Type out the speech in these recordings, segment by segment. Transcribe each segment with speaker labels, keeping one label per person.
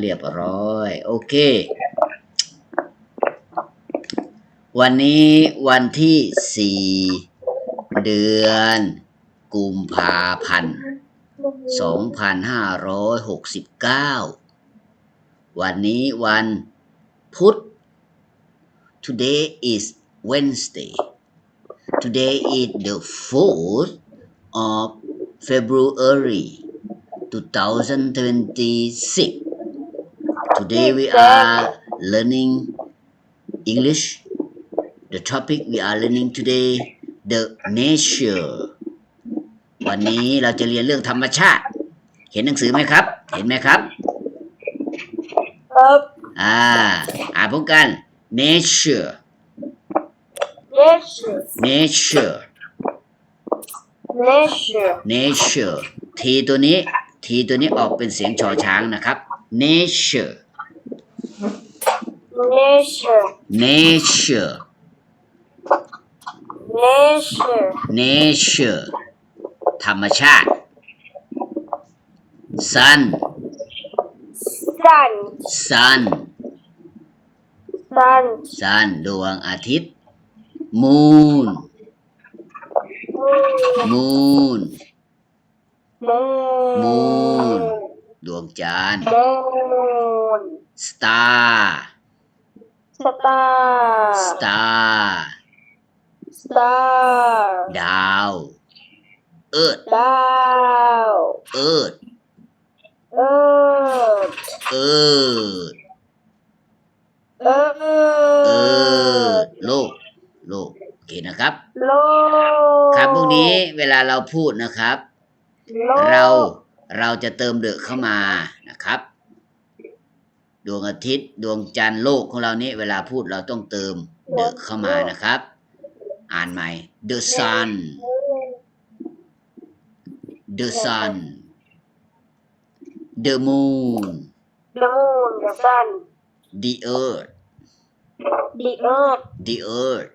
Speaker 1: เรียบร้อย โอเค วันนี้วันที่สี่เดือนกุมภาพันธ์สองพันห้าร้อยหกสิบเก้าวันนี้วันพุธ today is Wednesday today is the 4th of February 2026 today we are learning English the topic we are learning today the nature วันนี้เราจะเรียนเรื่องธรรมชาติ เห็นหนังสือไหมครับ เห็นไหมครับ
Speaker 2: ครับ
Speaker 1: อ่า อ่านพร้อมกัน nature
Speaker 2: nature
Speaker 1: nature
Speaker 2: nature
Speaker 1: nature ทีตัวนี้ ทีตัวนี้ออกเป็นเสียงชอช้างนะครับ nature
Speaker 2: nature
Speaker 1: nature
Speaker 2: nature
Speaker 1: nature ธรรมชาติ sun
Speaker 2: sun
Speaker 1: sun
Speaker 2: sun
Speaker 1: sun ดวงอาทิตย์ moon
Speaker 2: moon
Speaker 1: moon
Speaker 2: moon
Speaker 1: moon ดวงจันทร์
Speaker 2: moon
Speaker 1: star
Speaker 2: star
Speaker 1: star
Speaker 2: star
Speaker 1: ดาว earth
Speaker 2: ดาว
Speaker 1: earth
Speaker 2: earth
Speaker 1: earth
Speaker 2: earth
Speaker 1: โลก โลก โอเคนะครับ
Speaker 2: โลก
Speaker 1: ครับพวกนี้เวลาเราพูดนะครับ
Speaker 2: โลก
Speaker 1: เรา เราจะเติมเดอะเข้ามานะครับ ดวงอาทิตย์ ดวงจันทร์โลกของเรานี้เวลาพูดเราต้องเติมเดอะเข้ามานะครับ อ่านใหม่ the sun the sun the moon
Speaker 2: the moon the sun
Speaker 1: the earth
Speaker 2: the earth
Speaker 1: the earth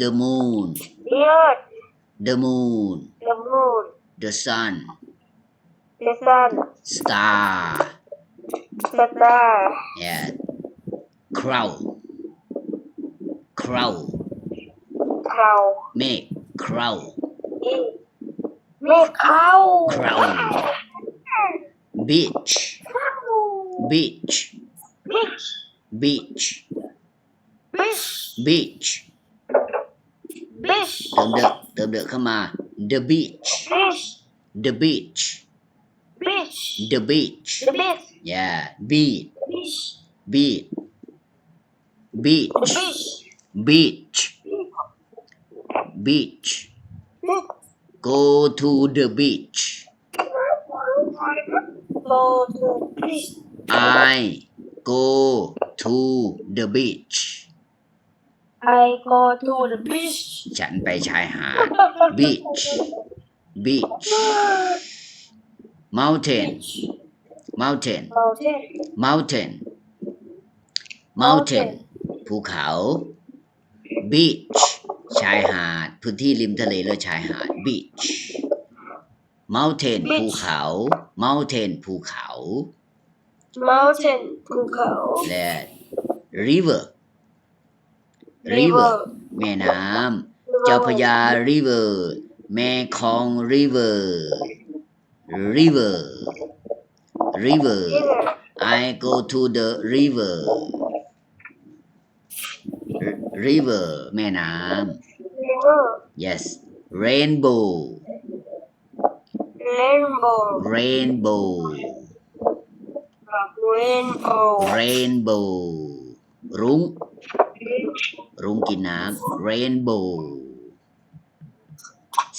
Speaker 1: the moon
Speaker 2: the earth
Speaker 1: the moon
Speaker 2: the moon
Speaker 1: the sun
Speaker 2: the sun
Speaker 1: star
Speaker 2: the star
Speaker 1: yeah cloud cloud
Speaker 2: เขา
Speaker 1: เมฆ cloud
Speaker 2: อีเมฆเขา
Speaker 1: cloud beach beach
Speaker 2: beach
Speaker 1: beach
Speaker 2: beach
Speaker 1: beach
Speaker 2: beach
Speaker 1: เติมเดอะเติมเดอะเข้ามา the beach
Speaker 2: beach
Speaker 1: the beach
Speaker 2: beach
Speaker 1: the beach
Speaker 2: the beach
Speaker 1: yeah beach
Speaker 2: beach
Speaker 1: beach
Speaker 2: the
Speaker 1: beach
Speaker 2: beach
Speaker 1: beach beach go to the beach
Speaker 2: go to beach
Speaker 1: I go to the beach
Speaker 2: I go to the beach
Speaker 1: ฉันไปชายหาด beach beach mountain mountain
Speaker 2: mountain
Speaker 1: mountain mountain ภูเขา beach ชายหาด พื้นที่ริมทะเลและชายหาด beach mountain ภูเขา mountain ภูเขา
Speaker 2: mountain ภูเขา
Speaker 1: และ river river แม่น้ำเจ้าพระยา river แม่คลอง river river river I go to the river R- river แม่น้
Speaker 2: river ำ
Speaker 1: yes rainbow
Speaker 2: rainbow
Speaker 1: rainbow
Speaker 2: rainbow
Speaker 1: rainbow รุ้ง รุ้งกินน้ำ rainbow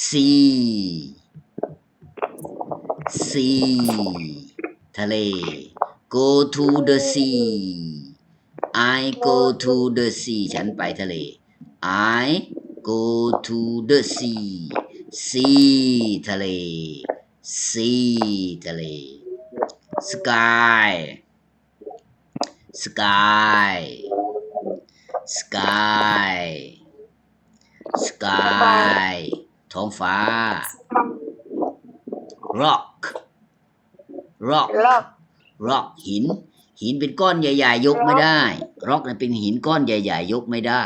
Speaker 1: sea sea ทะเล go to the sea I go to the sea ฉันไปทะเล I go to the sea sea ทะเล sea ทะเล sky sky sky sky ท้องฟ้า rock rock
Speaker 2: rock
Speaker 1: rock หิน หินเป็นก้อนใหญ่ ๆ ยกไม่ได้ rock นั้นเป็นหินก้อนใหญ่ ๆ ยกไม่ได้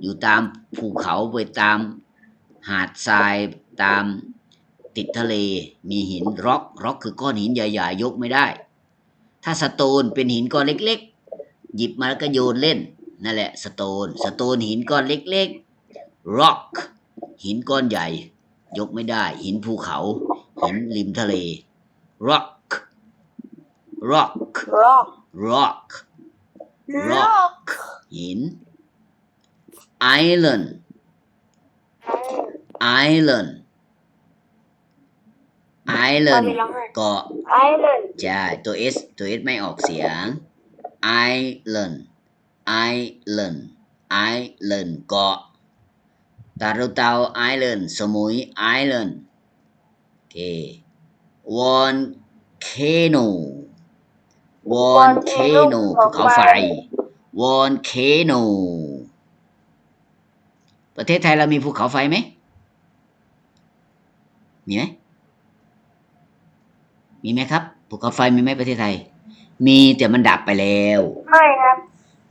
Speaker 1: อยู่ตามภูเขาไปตามหาดทรายตามติดทะเลมีหิน rock rock คือก้อนหินใหญ่ๆยกไม่ได้ ถ้าสโตนเป็นหินก้อนเล็ก ๆ หยิบมาแล้วก็โยนเล่นนั่นแหละสโตนสโตนหินก้อนเล็กๆ rock หินก้อนใหญ่ ยกไม่ได้ หินภูเขา หินริมทะเล rock rock
Speaker 2: rock
Speaker 1: rock
Speaker 2: rock
Speaker 1: หิน island island
Speaker 2: มัน
Speaker 1: island
Speaker 2: มีร้องไห้
Speaker 1: เกาะ
Speaker 2: island
Speaker 1: ใช่ตัว s ตัว s ไม่ออกเสียง island island island เกาะตารุเตา island สมุย island โอ เค volcano volcano ภูเขาไฟ volcano ประเทศไทยเรามีภูเขาไฟไหม มีไหม มีไหมครับ ภูเขาไฟมีไหมประเทศไทย มีแต่มันดับไปแล้ว
Speaker 2: ไม่ครับ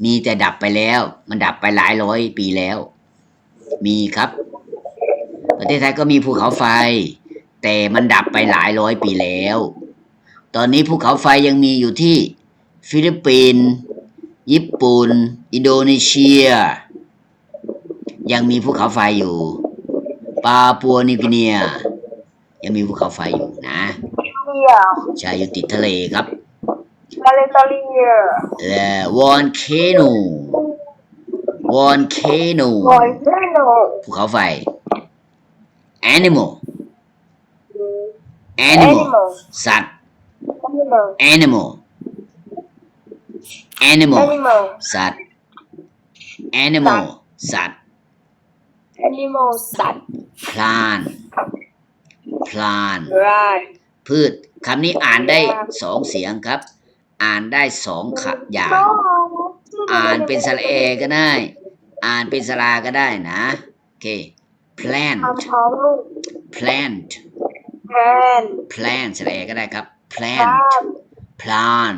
Speaker 1: มีแต่ดับไปแล้ว มันดับไปหลายร้อยปีแล้ว มีครับ ประเทศไทยก็มีภูเขาไฟ แต่มันดับไปหลายร้อยปีแล้ว ตอนนี้ภูเขาไฟยังมีอยู่ที่ฟิลิปปินส์ญี่ปุ่น อินโดนีเซีย ยังมีภูเขาไฟอยู่ ปาปัวนิวกินีย ยังมีภูเขาไฟอยู่นะ
Speaker 2: เดียว
Speaker 1: ใช่อยู่ติดทะเลครับ
Speaker 2: มาเลตาเลีย
Speaker 1: และวอนเคโนวอนเคโน
Speaker 2: บอยเซโน
Speaker 1: ภูเขาไฟ animal
Speaker 2: animal
Speaker 1: animal สัตว์
Speaker 2: animal
Speaker 1: animal animal
Speaker 2: animal
Speaker 1: สัตว์ animal สัตว์
Speaker 2: animal สัตว์
Speaker 1: plant plant
Speaker 2: right
Speaker 1: พืชคำนี้อ่านได้สองเสียงครับ อ่านได้สองขะอย่าง อ่านเป็นสระเอก็ได้ อ่านเป็นสราก็ได้นะ โอเค plant
Speaker 2: คำท้องลูก
Speaker 1: plant
Speaker 2: แพน
Speaker 1: plant สระเอก็ได้ครับ
Speaker 2: พ
Speaker 1: plant า
Speaker 2: น
Speaker 1: plant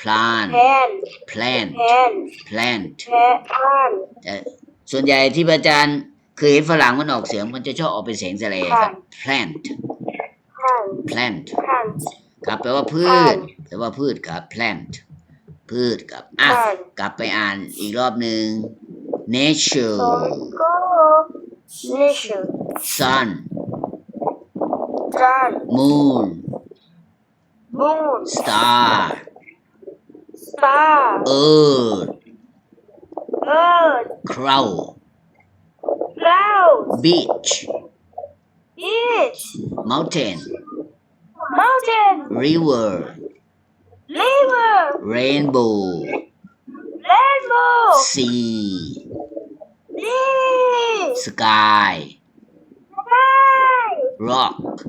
Speaker 2: พาน
Speaker 1: plant
Speaker 2: แพน
Speaker 1: plant
Speaker 2: แพน
Speaker 1: plant
Speaker 2: แพพาน
Speaker 1: แต่ส่วนใหญ่ที่อาจารย์เคยเห็นฝรั่งมันออกเสียงมันจะชอบออกเป็นเสียงสระเอครับ plant
Speaker 2: พาน
Speaker 1: plant
Speaker 2: พาน
Speaker 1: ครับแปลว่าพืชแปลว่าพืชครับ plant พืชครับอะ
Speaker 2: พาน
Speaker 1: กลับไปอ่านอีกรอบหนึ่ง nature
Speaker 2: ก็ nature
Speaker 1: sun
Speaker 2: sun
Speaker 1: moon.
Speaker 2: Moon.
Speaker 1: Star.
Speaker 2: Star.
Speaker 1: Earth.
Speaker 2: Earth.
Speaker 1: Cloud
Speaker 2: clouds.
Speaker 1: Beach.
Speaker 2: Beach.
Speaker 1: Mountain.
Speaker 2: Mountain.
Speaker 1: River.
Speaker 2: River.
Speaker 1: Rainbow.
Speaker 2: Rainbow.
Speaker 1: Sea.
Speaker 2: Sea.
Speaker 1: Sky.
Speaker 2: Sky.
Speaker 1: Rock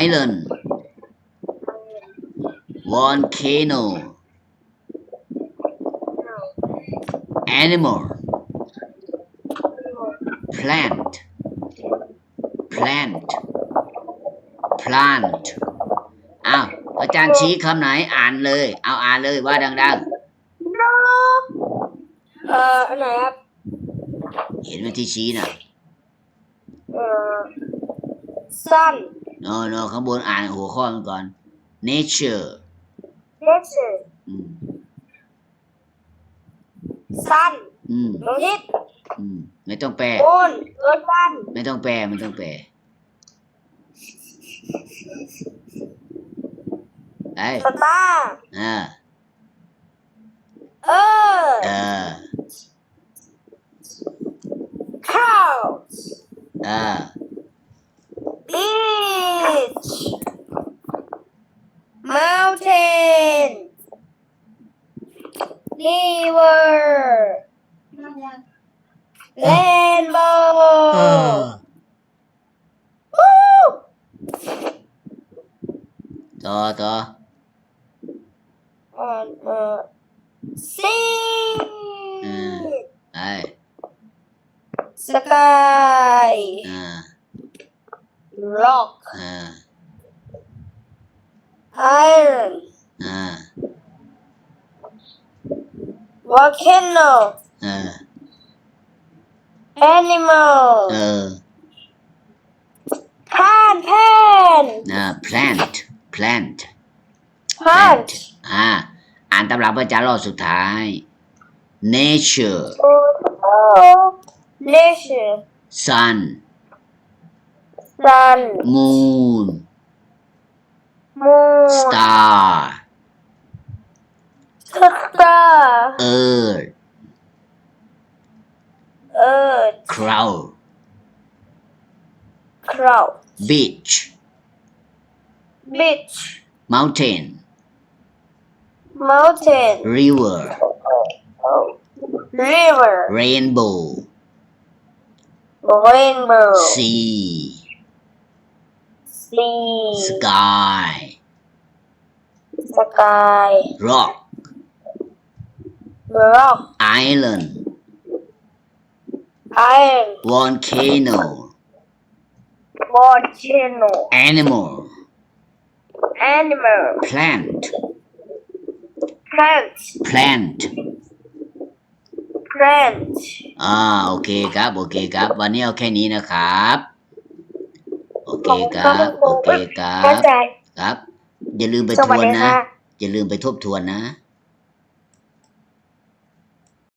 Speaker 1: island volcano animal plant plant plant อ้าวอาจารย์ชี้คำไหนอ่านเลย เอาอ่านเลยว่าดัง
Speaker 2: นกเอ่ออันไหนครับ
Speaker 1: ๆเห็นไหมที่ชี้น่ะ
Speaker 2: เอ่อ sun
Speaker 1: โนโนข้างบนอ่านหัวข้อมันก่อน nature
Speaker 2: nature
Speaker 1: อืม
Speaker 2: sun
Speaker 1: อืม
Speaker 2: ดวงอาทิตย์
Speaker 1: อืมไม่ต้องแปล
Speaker 2: moon เอิร์ธวัน
Speaker 1: ไม่ต้องแปลไม่ต้องแปลไอ้
Speaker 2: สตาร์
Speaker 1: อ่า
Speaker 2: เออ
Speaker 1: เออ
Speaker 2: clouds
Speaker 1: เออ
Speaker 2: beach mountain river rainbow วู้
Speaker 1: ต่อต่อ
Speaker 2: เอ่อเอ่อ sea
Speaker 1: อืมไอ้
Speaker 2: sky
Speaker 1: อ่า
Speaker 2: rock
Speaker 1: อ่า
Speaker 2: iron
Speaker 1: อ่า
Speaker 2: volcano
Speaker 1: เออ
Speaker 2: animal
Speaker 1: เออ
Speaker 2: pan pan
Speaker 1: อ่า plant plant
Speaker 2: plant
Speaker 1: อ่า อ่านตำราพระอาจารย์รอบสุดท้าย nature
Speaker 2: nature
Speaker 1: sun
Speaker 2: sun.
Speaker 1: Moon.
Speaker 2: Moon.
Speaker 1: Star.
Speaker 2: Star.
Speaker 1: Earth.
Speaker 2: Earth.
Speaker 1: Cloud
Speaker 2: cloud
Speaker 1: beach.
Speaker 2: Beach.
Speaker 1: Mountain.
Speaker 2: Mountain.
Speaker 1: River.
Speaker 2: River.
Speaker 1: Rainbow.
Speaker 2: Rainbow.
Speaker 1: Sea
Speaker 2: sea
Speaker 1: sky
Speaker 2: sky
Speaker 1: rock
Speaker 2: rock
Speaker 1: island
Speaker 2: iron
Speaker 1: volcano
Speaker 2: volcano
Speaker 1: animal
Speaker 2: animal
Speaker 1: plant
Speaker 2: plant
Speaker 1: plant
Speaker 2: plant
Speaker 1: อ่าโอเคครับ โอเคครับ วันนี้เอาแค่นี้นะครับ โอเคครับ โอเคครั
Speaker 2: เข้า
Speaker 1: บ
Speaker 2: ใจ
Speaker 1: ครับ อย่าลืมไป
Speaker 2: ส
Speaker 1: ท
Speaker 2: วัส
Speaker 1: วน
Speaker 2: ดี
Speaker 1: นะ
Speaker 2: ค่ะ
Speaker 1: อย่าลืมไปทบทวนนะ
Speaker 2: ค